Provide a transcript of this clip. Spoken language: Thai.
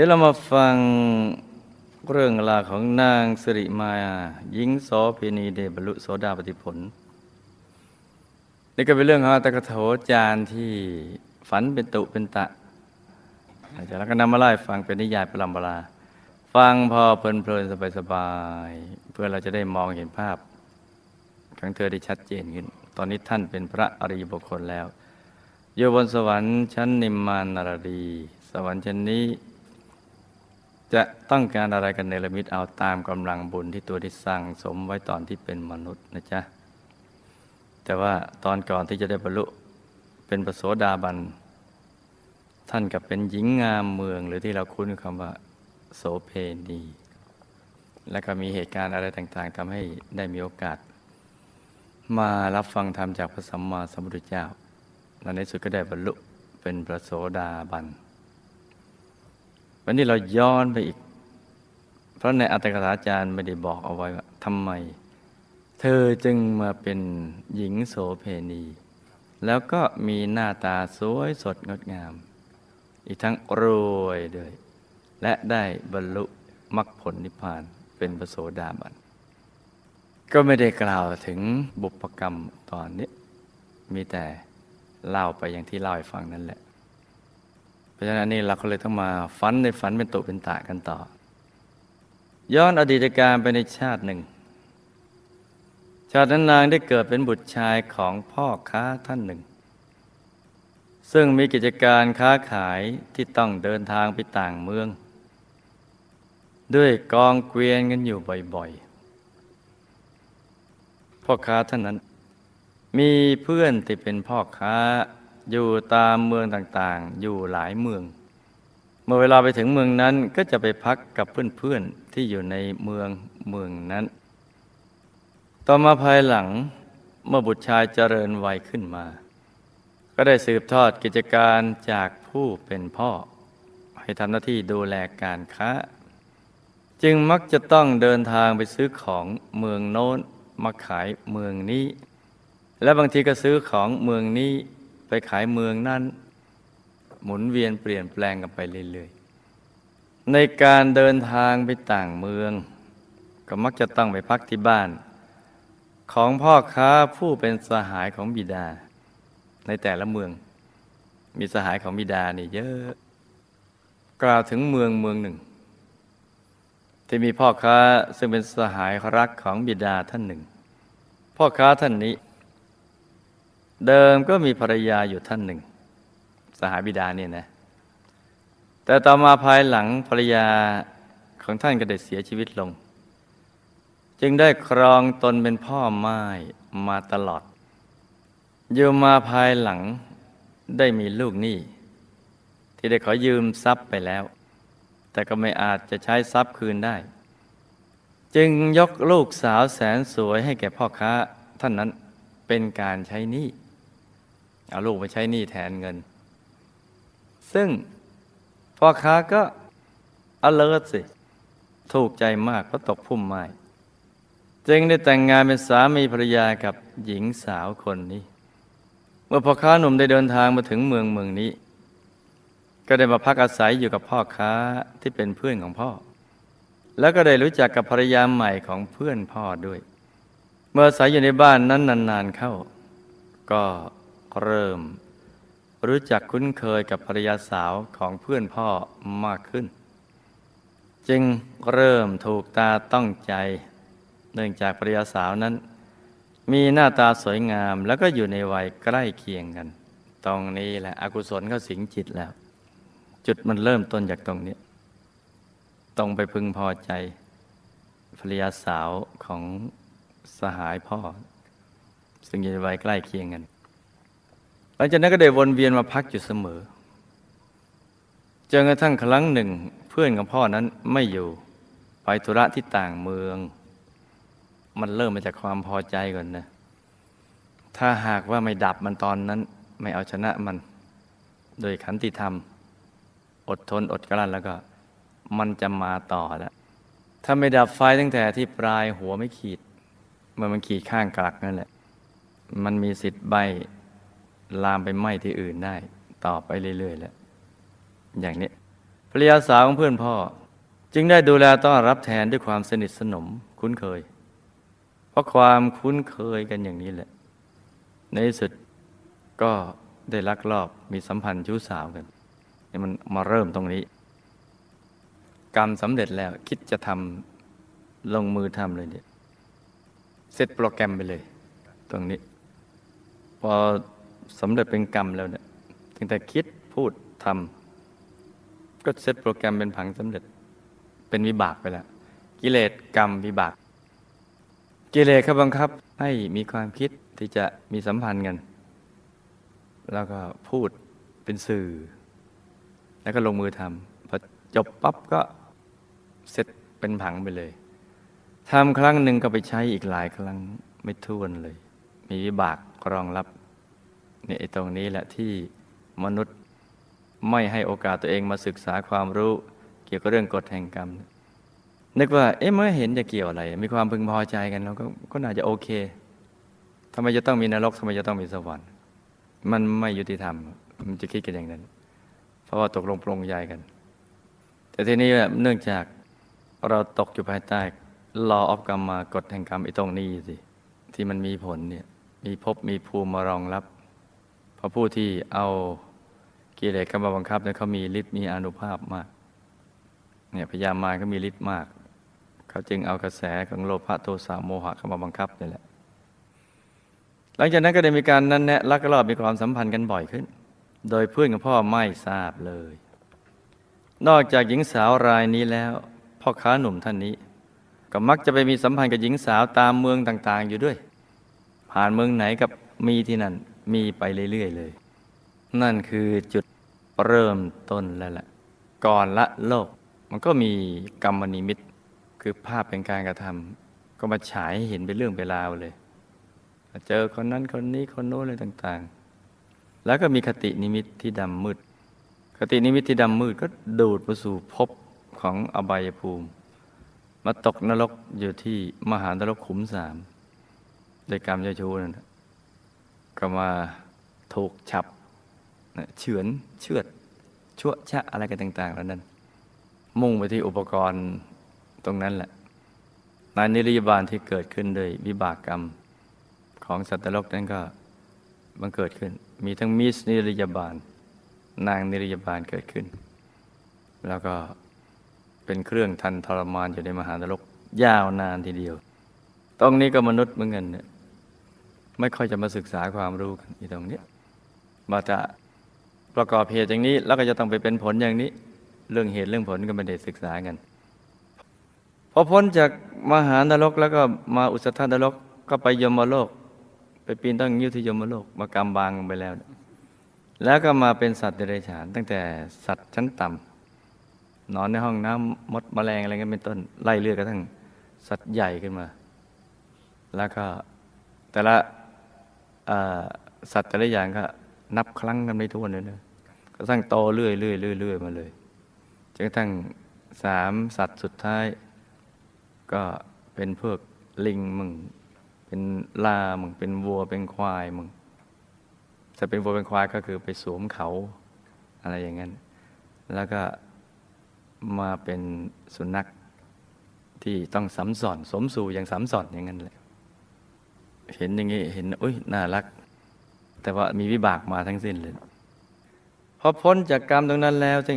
ดี๋ยวเรามาฟังเรื่องราวของนางสิริมาหญิงโสเพณีเดบรรลุโสดาปติผล นี่ก็เป็นเรื่องของตถกโถจารย์ที่ฝันเป็นตุเป็นตะอาจารย์ก็นำมาไล่าฟังเป็นนิยายประลำปราฟังพอเพลินเพลินสบายสบายๆเพื่อเราจะได้มองเห็นภาพของเธอได้ชัดเจนขึ้น ตอนนี้ท่านเป็นพระอริยบุคคลแล้ว อยู่บนสวรรค์ชั้นนิมมานารดี สวรรค์ชั้นนี้ จะต้องการอะไรกันเนรมิตเอาตามกำลังบุญที่ตัวได้สร้างสมไว้ตอนที่เป็นมนุษย์นะจ๊ะ แต่ว่าตอนก่อนที่จะได้บรรลุเป็นปโสดาบัน ท่านกับเป็นหญิงงามเมืองหรือที่เราคุ้นคำว่า โสเพณี และก็มีเหตุการณ์อะไรต่างๆทำให้ได้มีโอกาส มารับฟังธรรมจากพระสัมมาสัมพุทธเจ้าและในสุดก็ได้บรรลุเป็นพระโสดาบัน วันนี้เราย้อนไปอีก เพราะในอัตถกถาจารย์ไม่ได้บอกเอาไว้ว่าทำไม เธอจึงมาเป็นหญิงโสเพณี แล้วก็มีหน้าตาสวยสดงดงาม อีกทั้งรวยด้วย และได้บรรลุมรรคผลนิพพานเป็นพระโสดาบันก็ไม่ได้กล่าวถึงบุพกรรมตอนนี้ มีแต่เล่าไปอย่างที่เล่าให้ฟังนั่นแหละ ราะฉะนั้นนี่เราก็เลยต้องมาฝันในฝันเป็นตุเป็นตะกันต่อ ย้อนอดีตการไปในชาติหนึ่ง ชาตินั้นนางได้เกิดเป็นบุตรชายของพ่อค้าท่านหนึ่ง ซึ่งมีกิจการค้าขายที่ต้องเดินทางไปต่างเมือง ด้วยกองเกวียนกันอยู่บ่อยๆ พ่อค้าท่านนั้น มีเพื่อนที่เป็นพ่อค้า อยู่ตามเมืองต่างๆ อยู่หลายเมือง เมื่อเวลาไปถึงเมืองนั้นก็จะไปพักกับเพื่อนๆที่อยู่ในเมืองเมืองนั้น ต่อมาภายหลังเมื่อบุตรชายเจริญวัยขึ้นมา ก็ได้สืบทอดกิจการจากผู้เป็นพ่อ ให้ทำหน้าที่ดูแลการค้า จึงมักจะต้องเดินทางไปซื้อของเมืองโน้นมาขายเมืองนี้ และบางทีก็ซื้อของเมืองนี้ ไปขายเมืองนั้น หมุนเวียนเปลี่ยนแปลงกันไปเรื่อยๆ ในการเดินทางไปต่างเมือง ก็มักจะต้องไปพักที่บ้าน ของพ่อค้าผู้เป็นสหายของบิดา ในแต่ละเมือง มีสหายของบิดานี่เยอะ กล่าวถึงเมืองเมืองหนึ่ง ที่มีพ่อค้าซึ่งเป็นสหายรักของบิดาท่านหนึ่ง พ่อค้าท่านนี้ เดิมก็มีภรรยาอยู่ท่านหนึ่ง สหายบิดาเนี่ยนะ แต่ต่อมาภายหลังภรรยาของท่านก็ได้เสียชีวิตลง จึงได้ครองตนเป็นพ่อไม้มาตลอดอยู่มาภายหลังได้มีลูกหนี้ที่ได้ขอยืมทรัพย์ไปแล้ว แต่ก็ไม่อาจจะใช้ทรัพย์คืนได้ จึงยกลูกสาวแสนสวยให้แก่พ่อค้าท่านนั้นเป็นการใช้หนี้ เอาลูกไปใช้หนี้แทนเงิน ซึ่งพ่อค้าก็อเลิศสิ ถูกใจมากเพราะตกพุ่มไม้จึงได้แต่งงานเป็นสามีภรรยากับหญิงสาวคนนี้ เมื่อพ่อค้าหนุ่มได้เดินทางมาถึงเมืองเมืองนี้ ก็ได้มาพักอาศัยอยู่กับพ่อค้าที่เป็นเพื่อนของพ่อ แล้วก็ได้รู้จักกับภรรยาใหม่ของเพื่อนพ่อด้วย เมื่ออาศัยอยู่ในบ้านนั้นนานๆเข้า ก็ เริ่ม รู้จักคุ้นเคยกับภรรยาสาวของเพื่อนพ่อมากขึ้น จึงเริ่มถูกตาต้องใจ เนื่องจากภรรยาสาวนั้น มีหน้าตาสวยงามแล้วก็อยู่ในวัยใกล้เคียงกัน ตรงนี้แหละอกุศลเข้าสิงจิตแล้ว จุดมันเริ่มต้นจากตรงนี้ตรงไปพึงพอใจภรรยาสาวของสหายพ่อ ซึ่งอยู่ในวัยใกล้เคียงกัน หลังจากนั้นก็ได้วนเวียนมาพักอยู่เสมอจนกระทั่งครั้งหนึ่งเพื่อนของพ่อนั้นไม่อยู่ไปธุระที่ต่างเมือง มันเริ่มมาจากความพอใจก่อนนะ ถ้าหากว่าไม่ดับมันตอนนั้น ไม่เอาชนะมัน โดยขันติธรรม อดทนอดกลั้นแล้วก็ มันจะมาต่อแล้วถ้าไม่ดับไฟตั้งแต่ที่ปลายหัวไม่ขีด เมื่อมันขีดข้างกลักนั่นแหละ มันมีสิทธิ์ใบ ลามไปไหม้ที่อื่นได้ ต่อไปเรื่อยๆแล้วอย่างนี้ภรรยาสาวของเพื่อนพ่อ จึงได้ดูแลต้อนรับแทนด้วยความสนิทสนมคุ้นเคย เพราะความคุ้นเคยกันอย่างนี้แหละ ในที่สุดก็ได้ลักลอบมีสัมพันธ์ชู้สาวกันนี่มันมาเริ่มตรงนี้ กรรมสำเร็จแล้วคิดจะทำลงมือทำเลยเนี่ยเซตโปรแกรมไปเลย ตรงนี้ พอ สำเร็จเป็นกรรมแล้วเนี่ยถึงแต่คิดพูดทำก็เซตโปรแกรมเป็นผังสำเร็จเป็นวิบากไปแล้ว กิเลสกรรมวิบาก กิเลสเขาบังคับให้มีความคิดที่จะมีสัมพันธ์กัน แล้วก็พูดเป็นสื่อ แล้วก็ลงมือทำพอจบปั๊บก็เสร็จเป็นผังไปเลยทำครั้งหนึ่งก็ไปใช้อีกหลายครั้งไม่ท้วนเลย มีวิบากรองรับ เนี่ยไอตรงนี้แหละที่มนุษย์ไม่ให้โอกาสตัวเองมาศึกษาความรู้เกี่ยวกับเรื่องกฎแห่งกรรม นึกว่า เอ๊ะเมื่อเห็นจะเกี่ยวอะไร มีความพึงพอใจกันเราก็ก็น่าจะโอเคทำไมจะต้องมีนรกทำไมจะต้องมีสวรรค์ มันไม่ยุติธรรม มันจะคิดกันอย่างนั้น เพราะว่าตกลงปรงใจกัน แต่ทีนี้เนื่องจากเราตกอยู่ภายใต้ law of กรรมมากฎแห่งกรรมไอ้ตรงนี้สิที่มันมีผลเนี่ยมีภพมีภูมิมารองรับ เพราะผู้ที่เอากิเลสเข้ามาบังคับเนี่ยเขามีฤทธิ์มีอนุภาพมาก เนี่ยพยามารเขามีฤทธิ์มาก เขาจึงเอากระแสของโลภะโทสะโมหะเข้ามาบังคับนี่แหละ หลังจากนั้นก็ได้มีการนั้นแนะลักลอบมีความสัมพันธ์กันบ่อยขึ้น โดยเพื่อนของพ่อไม่ทราบเลย นอกจากหญิงสาวรายนี้แล้ว พ่อค้าหนุ่มท่านนี้ ก็มักจะไปมีสัมพันธ์กับหญิงสาวตามเมืองต่าง ๆ อยู่ด้วย ผ่านเมืองไหนกับมีที่นั่น มีไปเรื่อย ๆ เลย นั่นคือจุดเริ่มต้นแล้วล่ะ ก่อนละโลก มันก็มีกรรมนิมิต คือภาพเป็นการกระทำก็มาฉายให้เห็นเป็นเรื่องเป็นราวเลย เจอคนนั้นคนนี้คนโน้นอะไรต่างๆ แล้วก็มีคตินิมิตที่ดำมืด คตินิมิตที่ดำมืดก็ดูดมาสู่ภพของอบายภูมิ มาตกนรกอยู่ที่มหานรกขุมสามโดยกรรมเจ้าชู้นั่นน่ะ ก็มาถูกฉับเฉือนเชือดชั่วชะอะไรกันต่าง ๆ แล้วนั้น มุ่งไปที่อุปกรณ์ตรงนั้นแหละนายนิริยบาลที่เกิดขึ้นโดยวิบากกรรมของสัตว์โลกนั้นก็บังเกิดขึ้น มีทั้งมิสนิริยบาล นางนิริยบาลเกิดขึ้น แล้วก็เป็นเครื่องทันทรมานอยู่ในมหานรกยาวนานทีเดียว ตรงนี้ก็มนุษย์เหมือนกันเนี่ย ไม่ค่อยจะมาศึกษาความรู้กันอีตรงนี้มาจะประกอบเหตุอย่างนี้ แล้วก็จะต้องไปเป็นผลอย่างนี้ เรื่องเหตุเรื่องผลก็ไม่ได้ศึกษากันพอพ้นจากมหานรกแล้วก็มาอุสธานรกก็ไปยมโลก ไปปีนต้นยิ้วที่ยมโลก มากำบางไปแล้ว แล้วก็มาเป็นสัตว์เดรัจฉาน ตั้งแต่สัตว์ชั้นต่ำนอนในห้องน้ำมดแมลงอะไรเงี้ยเป็นต้นไล่เลือดกระทั่งสัตว์ใหญ่ขึ้นมา แล้วก็แต่ละ สัตว์แต่ละอย่างก็นับครั้งกันไม่ถ้วนเลยนะก็ทั้งโตเรื่อยเรื่อยเรื่อยเรื่อยมาเลยจนกระทั่งสามสัตว์สุดท้าย ก็เป็นพวกลิงมึงเป็นลามึงเป็นวัวเป็นควายมึงจะเป็นวัวเป็นควายก็คือไปสวมเขาอะไรอย่างนั้น แล้วก็มาเป็นสุนัขที่ต้องสำสอน สมสู่อย่างสำสอนอย่างนั้นแหละ เห็นอย่างนี้เห็นอุ้ยน่ารัก แต่ว่ามีวิบากมาทั้งสิ้นเลยพอพ้นจากกรรมตรงนั้นแล้ว